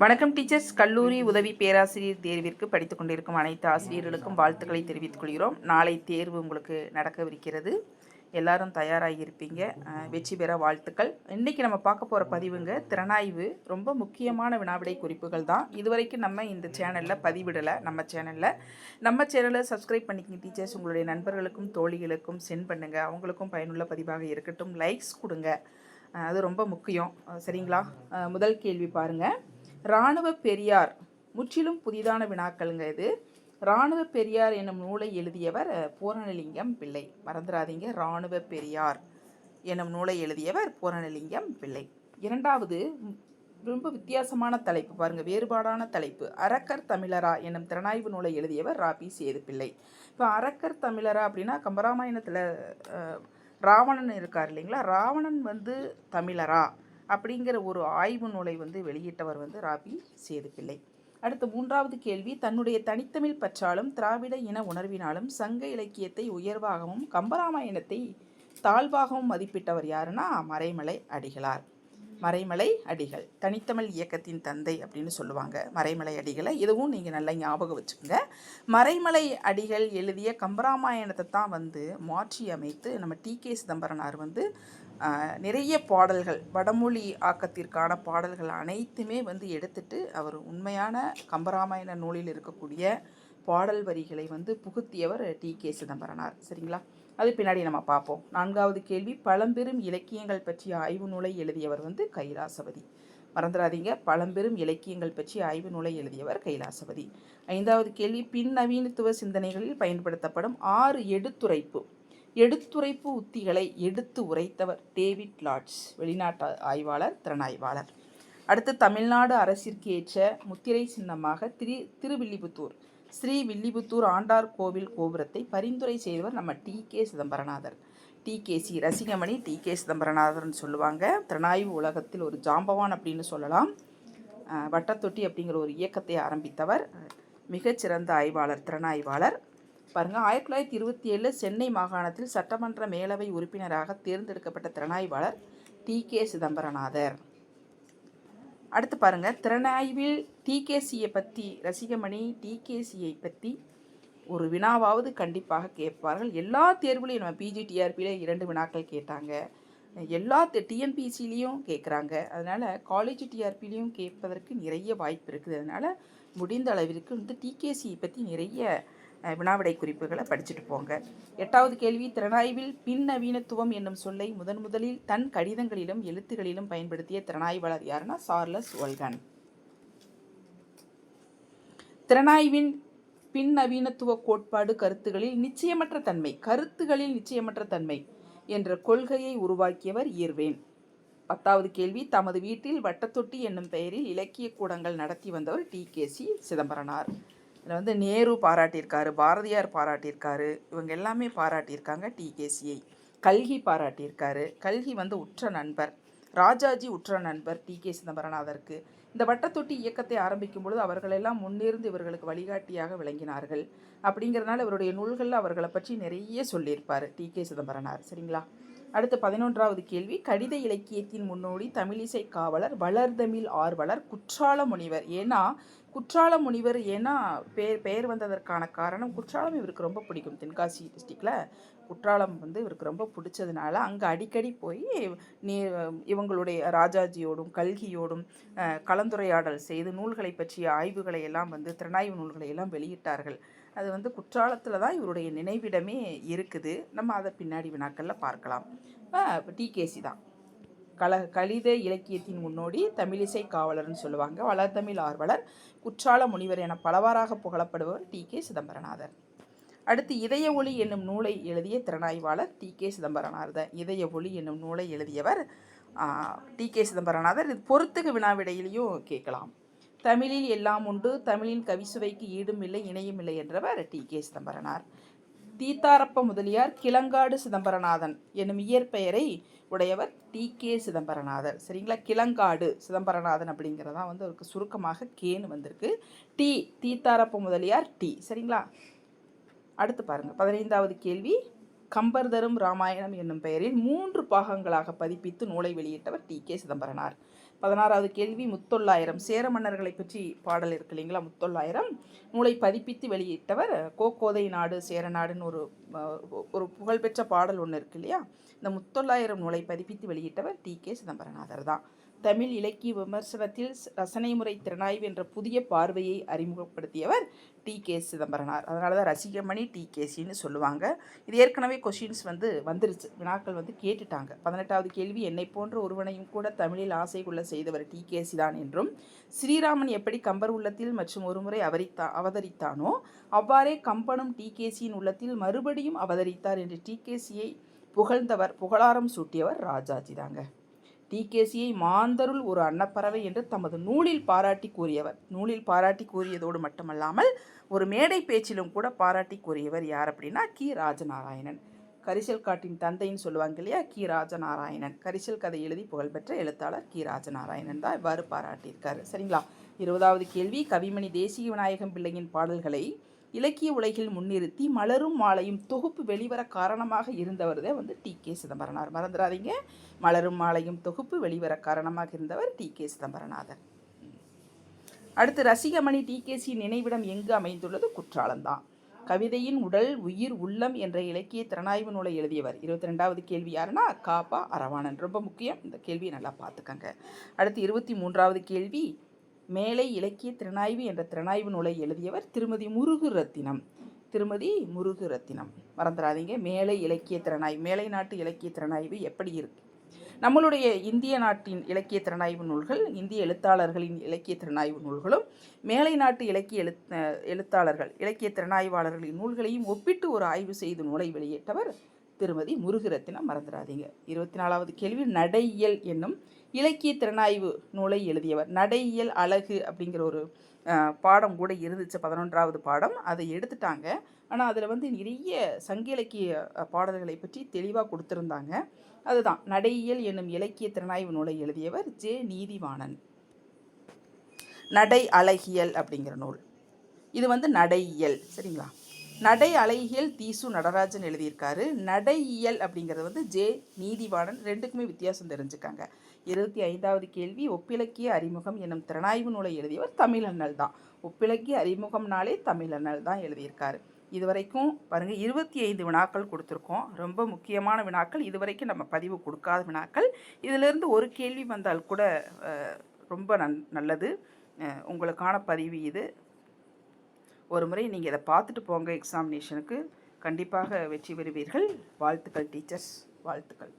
வணக்கம் டீச்சர்ஸ். கல்லூரி உதவி பேராசிரியர் தேர்விற்கு படித்துக் கொண்டிருக்கும் அனைத்து ஆசிரியர்களுக்கும் வாழ்த்துக்களை தெரிவித்துக் கொள்கிறோம். நாளை தேர்வு உங்களுக்கு நடக்கவிருக்கிறது. எல்லாரும் தயாராகி இருப்பீங்க வெற்றி பெற வாழ்த்துக்கள். இன்றைக்கி நம்ம பார்க்க போகிற பதிவுங்க திறனாய்வு. ரொம்ப முக்கியமான வினாவிடை குறிப்புகள் தான். இதுவரைக்கும் நம்ம இந்த சேனலில் பதிவிடலை. நம்ம சேனலில். நம்ம சேனலை சப்ஸ்கிரைப் பண்ணிக்கங்க டீச்சர்ஸ். உங்களுடைய நண்பர்களுக்கும் தோழிகளுக்கும் சென்ட் பண்ணுங்கள் அவங்களுக்கும் பயனுள்ள பதிவாக இருக்கட்டும். லைக்ஸ் கொடுங்க. அது ரொம்ப முக்கியம். சரிங்களா? முதல் கேள்வி பாருங்கள் இராணுவ பெரியார் முற்றிலும் புதிதான வினாக்களுங்க இது. இராணுவ பெரியார் என்னும் நூலை எழுதியவர் பூரணலிங்கம் பிள்ளை. மறந்துடாதீங்க இராணுவ பெரியார் என்னும் நூலை எழுதியவர் பூரணலிங்கம் பிள்ளை. இரண்டாவது ரொம்ப வித்தியாசமான தலைப்பு பாருங்க வேறுபாடான தலைப்பு. அரக்கர் தமிழரா என்னும் திறனாய்வு நூலை எழுதியவர் ராபி சேது பிள்ளை இப்போ அரக்கர் தமிழரா அப்படின்னா கம்பராமாயணத்தில் ராவணன் இருக்கார் இல்லைங்களா? ராவணன் வந்து தமிழரா. அப்படிங்கிற ஒரு ஆய்வு நூலை வந்து வெளியிட்டவர் வந்து ராபி சேதுப்பிள்ளை. அடுத்த மூன்றாவது கேள்வி தன்னுடைய தனித்தமிழ் பற்றாலும் திராவிட இன உணர்வினாலும் சங்க இலக்கியத்தை உயர்வாகவும் கம்பராமாயணத்தை தாழ்வாகவும் மதிப்பிட்டவர் யாருன்னா மறைமலை அடிகளார். மறைமலை அடிகள் தனித்தமிழ் இயக்கத்தின் தந்தை அப்படின்னு சொல்லுவாங்க. மறைமலை அடிகளை இதுவும் நீங்கள் நல்லா ஞாபகம் வச்சுக்கோங்க. மறைமலை அடிகள் எழுதிய கம்பராமாயணத்தை தான் வந்து மாற்றி அமைத்து நம்ம டி கே சிதம்பரனார் வந்து நிறைய பாடல்கள் வடமொழி ஆக்கத்திற்கான பாடல்கள் அனைத்துமே வந்து எடுத்துட்டு அவர் உண்மையான கம்பராமாயண நூலில் இருக்கக்கூடிய பாடல் வரிகளை வந்து புகுத்தியவர் டி. கே. சிதம்பரனார். சரிங்களா? அது பின்னாடி நம்ம பார்ப்போம். நான்காவது கேள்வி பழம்பெரும் இலக்கியங்கள் பற்றிய ஆய்வு நூலை எழுதியவர் வந்து கைலாசபதி. மறந்துடாதீங்க பழம்பெரும் இலக்கியங்கள் பற்றி ஆய்வு நூலை எழுதியவர் கைலாசபதி. ஐந்தாவது கேள்வி பின் நவீனத்துவ சிந்தனைகளில் பயன்படுத்தப்படும் ஆறு எடுத்துரைப்பு. எடுத்துரைப்பு உத்திகளை எடுத்து உரைத்தவர் டேவிட் லாட்ஸ் வெளிநாட்டு ஆய்வாளர் திறனாய்வாளர். அடுத்து தமிழ்நாடு அரசிற்கு ஏற்ற முத்திரை சின்னமாக திரு திருவில்லிபுத்தூர் ஸ்ரீ வில்லிபுத்தூர் ஆண்டார் கோவில் கோபுரத்தை பரிந்துரை செய்தவர் நம்ம T. K. Chidambaranathar. T. K. C. Rasikamani T. K. சிதம்பரநாதர்னு சொல்லுவாங்க. திறனாய்வு உலகத்தில் ஒரு ஜாம்பவான் அப்படின்னு சொல்லலாம். வட்டத்தொட்டி அப்படிங்கிற ஒரு இயக்கத்தை ஆரம்பித்தவர். மிகச்சிறந்த ஆய்வாளர் திறனாய்வாளர். பாருங்கள் ஆயிரத்தி தொள்ளாயிரத்தி இருபத்தி ஏழு சென்னை மாகாணத்தில் சட்டமன்ற மேலவை உறுப்பினராக தேர்ந்தெடுக்கப்பட்ட திறனாய்வாளர் டி. கே. சிதம்பரநாதர் அடுத்து பாருங்க. திறனாய்வில் டிகேசியை பற்றி ரசிகமணி டிகேசியை பற்றி ஒரு வினாவாவது கண்டிப்பாக கேட்பார்கள். எல்லா தேர்வுலையும் நம்ம பிஜிடிஆர்பியில் இரண்டு வினாக்கள் கேட்டாங்க. எல்லா டிஎன்பிசிலையும் கேட்குறாங்க அதனால் காலேஜ் டிஆர்பிலையும் கேட்பதற்கு நிறைய வாய்ப்பு இருக்குது. அதனால் முடிந்த அளவிற்கு வந்து டிகேசியை பற்றி நிறைய வினாவிடை குறிப்புகளை படிச்சுட்டு போங்க. எட்டாவது கேள்வி திறனாய்வில் பின்னவீனத்துவம் என்னும் சொல்லை முதன் முதலில் தன் கடிதங்களிலும் எழுத்துகளிலும் பயன்படுத்திய திறனாய்வாளர் யாருன்னா சார்லஸ் ஒல்கன் திறனாய்வின் பின்னவீனத்துவ கோட்பாடு கருத்துகளில் நிச்சயமற்ற தன்மை கருத்துகளில் நிச்சயமற்ற தன்மை என்ற கொள்கையை உருவாக்கியவர் ஈர்வேன். பத்தாவது கேள்வி தமது வீட்டில் வட்டத்தொட்டி என்னும் பெயரில் இலக்கிய கூடங்கள் நடத்தி வந்தவர் டி கே சி சிதம்பரனார். இதில் வந்து நேரு பாராட்டியிருக்காரு பாரதியார் பாராட்டியிருக்காரு இவங்க எல்லாமே பாராட்டியிருக்காங்க டிகேசியை கல்கி பாராட்டியிருக்காரு. கல்கி வந்து உற்ற நண்பர். ராஜாஜி உற்ற நண்பர் டி கே சிதம்பரநாதருக்கு இந்த வட்டத்தொட்டி இயக்கத்தை ஆரம்பிக்கும் பொழுது அவர்களெல்லாம் முன்னிருந்து இவர்களுக்கு வழிகாட்டியாக விளங்கினார்கள். அப்படிங்கிறதுனால இவருடைய நூல்களில் அவர்களை பற்றி நிறைய சொல்லியிருப்பார் டி கே சிதம்பரனார். சரிங்களா? அடுத்து பதினொன்றாவது கேள்வி. கடித இலக்கியத்தின் முன்னோடி தமிழிசை காவலர் வளர்தமிழ் ஆர்வலர் குற்றால முனிவர். ஏன்னா குற்றால முனிவர் ஏன்னா பேர் பெயர் வந்ததற்கான காரணம் குற்றாலம் இவருக்கு ரொம்ப பிடிக்கும். தென்காசி டிஸ்ட்ரிக்டில் குற்றாலம் வந்து இவருக்கு ரொம்ப பிடிச்சதுனால அங்கே அடிக்கடி போய் நீ இவங்களுடைய ராஜாஜியோடும் கல்கியோடும் கலந்துரையாடல் செய்து நூல்களை பற்றிய ஆய்வுகளை எல்லாம் வந்து திறனாய்வு நூல்களை எல்லாம் வெளியிட்டார்கள். அது வந்து குற்றாலத்தில் தான் இவருடைய நினைவிடமே இருக்குது. நம்ம அதை பின்னாடி வினாக்களில் பார்க்கலாம். டிகேசி தான். கல கலித இலக்கியத்தின் முன்னோடி தமிழிசை காவலர்னு சொல்லுவாங்க. வளர்தமிழ் ஆர்வலர் குற்றால முனிவர் என பலவாறாக புகழப்படுபவர் டி. கே. சிதம்பரநாதர் அடுத்து இதய ஒளி என்னும் நூலை எழுதிய திறனாய்வாளர் டி. கே. சிதம்பரநாதர் இதய ஒளி என்னும் நூலை எழுதியவர் டி. கே. சிதம்பரநாதர் இது பொறுத்துக்கு வினாவிடையிலையும் கேட்கலாம். தமிழில் எல்லாம் உண்டு தமிழின் கவிசுவைக்கு ஈடும் இல்லை இணையும் இல்லை என்றவர் டி. கே. சிதம்பரனார். தீத்தாரப்ப முதலியார் கிளங்காடு சிதம்பரநாதன் என்னும் இயற்பெயரை உடையவர் டி. கே. சிதம்பரநாதர். சரிங்களா? கிளங்காடு சிதம்பரநாதன் அப்படிங்கிறதான் வந்து அவருக்கு சுருக்கமாக கேன்னு வந்திருக்கு. டி. தீத்தாரப்ப முதலியார் டி. சரிங்களா? அடுத்து பாருங்கள் பதினைந்தாவது கேள்வி. கம்பர்தரும் ராமாயணம் என்னும் பெயரில் மூன்று பாகங்களாக பதிப்பித்து நூலை வெளியிட்டவர் டி கே சிதம்பரனார். பதினாறாவது கேள்வி முத்தொள்ளாயிரம் சேர மன்னர்களை பற்றி பாடல் இருக்கு இல்லைங்களா? முத்தொள்ளாயிரம் நூலை பதிப்பித்து வெளியிட்டவர் கோக்கோதை நாடு சேர நாடுன்னு ஒரு ஒரு புகழ்பெற்ற பாடல் ஒன்று இருக்கு இல்லையா? இந்த முத்தொள்ளாயிரம் நூலை பதிப்பித்து வெளியிட்டவர் டி கே சிதம்பரநாதர் தான் தமிழ் இலக்கிய விமர்சனத்தில் ரசனை முறை திறனாய்வு என்ற புதிய பார்வையை அறிமுகப்படுத்தியவர் டி கே சிதம்பரனார். அதனால தான் ரசிகமணி டி கேசின்னு சொல்லுவாங்க. இது ஏற்கனவே கொஷின்ஸ் வந்து வந்துருச்சு. வினாக்கள் வந்து கேட்டுட்டாங்க. பதினெட்டாவது கேள்வி என்னை போன்ற ஒருவனையும் கூட தமிழில் ஆசை கொள்ள செய்தவர் டி கேசி தான் என்றும் ஸ்ரீராமன் எப்படி கம்பர் உள்ளத்தில் மற்றும் ஒருமுறை அவரித்தா அவதரித்தானோ அவ்வாறே கம்பனும் டி கேசியின் உள்ளத்தில் மறுபடியும் அவதரித்தார் என்று டி கேசியை புகழ்ந்தவர் புகழாரம் சூட்டியவர் ராஜாஜி தாங்க. டிகேசியை மாந்தருள் ஒரு அன்னப்பறவை என்று தமது நூலில் பாராட்டி கூறியவர். நூலில் பாராட்டி கூறியதோடு மட்டுமல்லாமல் ஒரு மேடை பேச்சிலும் கூட பாராட்டி கூறியவர் யார் அப்படின்னா கி. ராஜநாராயணன். கரிசல் காட்டின் தந்தைன்னு சொல்லுவாங்க இல்லையா கி. ராஜநாராயணன். கரிசல் கதை எழுதி புகழ்பெற்ற எழுத்தாளர் கி. ராஜநாராயணன் தான் இவ்வாறு பாராட்டியிருக்காரு. சரிங்களா? இருபதாவது கேள்வி கவிமணி தேசிய விநாயகம் பிள்ளையின் பாடல்களை இலக்கிய உலகில் முன்னிறுத்தி மலரும் மாலையும் தொகுப்பு வெளிவர காரணமாக இருந்தவர் தான் வந்து டி கே சிதம்பரனார். மறந்துடாதீங்க மலரும் மாலையும் தொகுப்பு வெளிவர காரணமாக இருந்தவர் டி கே சிதம்பரநாதர். அடுத்து ரசிகமணி டிகேசி நினைவிடம் எங்கு அமைந்துள்ளது? குற்றாலம்தான். கவிதையின் உடல் உயிர் உள்ளம் என்ற இலக்கிய திறனாய்வு நூலை எழுதியவர். இருபத்தி ரெண்டாவது கேள்வி யாருன்னா காப்பா அரவாணன். ரொம்ப முக்கியம். இந்த கேள்வியை நல்லா பார்த்துக்கங்க. அடுத்து இருபத்தி மூன்றாவது கேள்வி மேலை இலக்கிய திறனாய்வு என்ற திறனாய்வு நூலை எழுதியவர் திருமதி முருகு ரத்தினம் திருமதி முருகு ரத்தினம் மறந்துடாதீங்க. மேலை இலக்கிய திறனாய்வு மேலை நாட்டு இலக்கிய திறனாய்வு எப்படி இருக்கு? நம்மளுடைய இந்திய நாட்டின் இலக்கிய திறனாய்வு நூல்கள் இந்திய எழுத்தாளர்களின் இலக்கிய திறனாய்வு நூல்களும் மேலை நாட்டு இலக்கிய எழுத் எழுத்தாளர்கள் இலக்கிய திறனாய்வாளர்களின் நூல்களையும் ஒப்பிட்டு ஒரு ஆய்வு செய்து நூலை வெளியிட்டவர் திருமதி முருகரத்தினம். மறந்துடாதீங்க. இருபத்தி நாலாவது கேள்வி நடையியல் என்னும் இலக்கிய திறனாய்வு நூலை எழுதியவர். நடையியல் அழகு அப்படிங்கிற ஒரு பாடம் கூட இருந்துச்சு. பதினொன்றாவது பாடம். அதை எடுத்துட்டாங்க. ஆனால் அதில் வந்து நிறைய சங்க இலக்கிய பாடல்களை பற்றி தெளிவாக கொடுத்துருந்தாங்க. அதுதான். நடையியல் என்னும் இலக்கிய திறனாய்வு நூலை எழுதியவர் ஜே. நீதிவாணன். நடை அழகியல் அப்படிங்கிற நூல். இது வந்து நடையியல். சரிங்களா? நடை அழகியல் தீசு நடராஜன் எழுதியிருக்காரு. நடையியல் அப்படிங்கிறது வந்து ஜே நீதிவாணன் ரெண்டுக்குமே வித்தியாசம் தெரிஞ்சுக்காங்க. இருபத்தி ஐந்தாவது கேள்வி ஒப்பிலக்கிய அறிமுகம் என்னும் திறனாய்வு நூலை எழுதியவர் தமிழண்ணல் தான். ஒப்பிலக்கிய அறிமுகம்னாலே தமிழண்ணல் தான் எழுதியிருக்காரு. இதுவரைக்கும் பாருங்கள் இருபத்தி ஐந்து வினாக்கள் கொடுத்துருக்கோம். ரொம்ப முக்கியமான வினாக்கள். இதுவரைக்கும் நம்ம பதிவு கொடுக்காத வினாக்கள். இதிலிருந்து ஒரு கேள்வி வந்தால் கூட ரொம்ப நன் நல்லது. உங்களுக்கான பதிவு இது. ஒரு முறை நீங்கள் இதை பார்த்துட்டு போங்க எக்ஸாமினேஷனுக்கு கண்டிப்பாக வெற்றி பெறுவீர்கள். வாழ்த்துக்கள் டீச்சர்ஸ் வாழ்த்துக்கள்.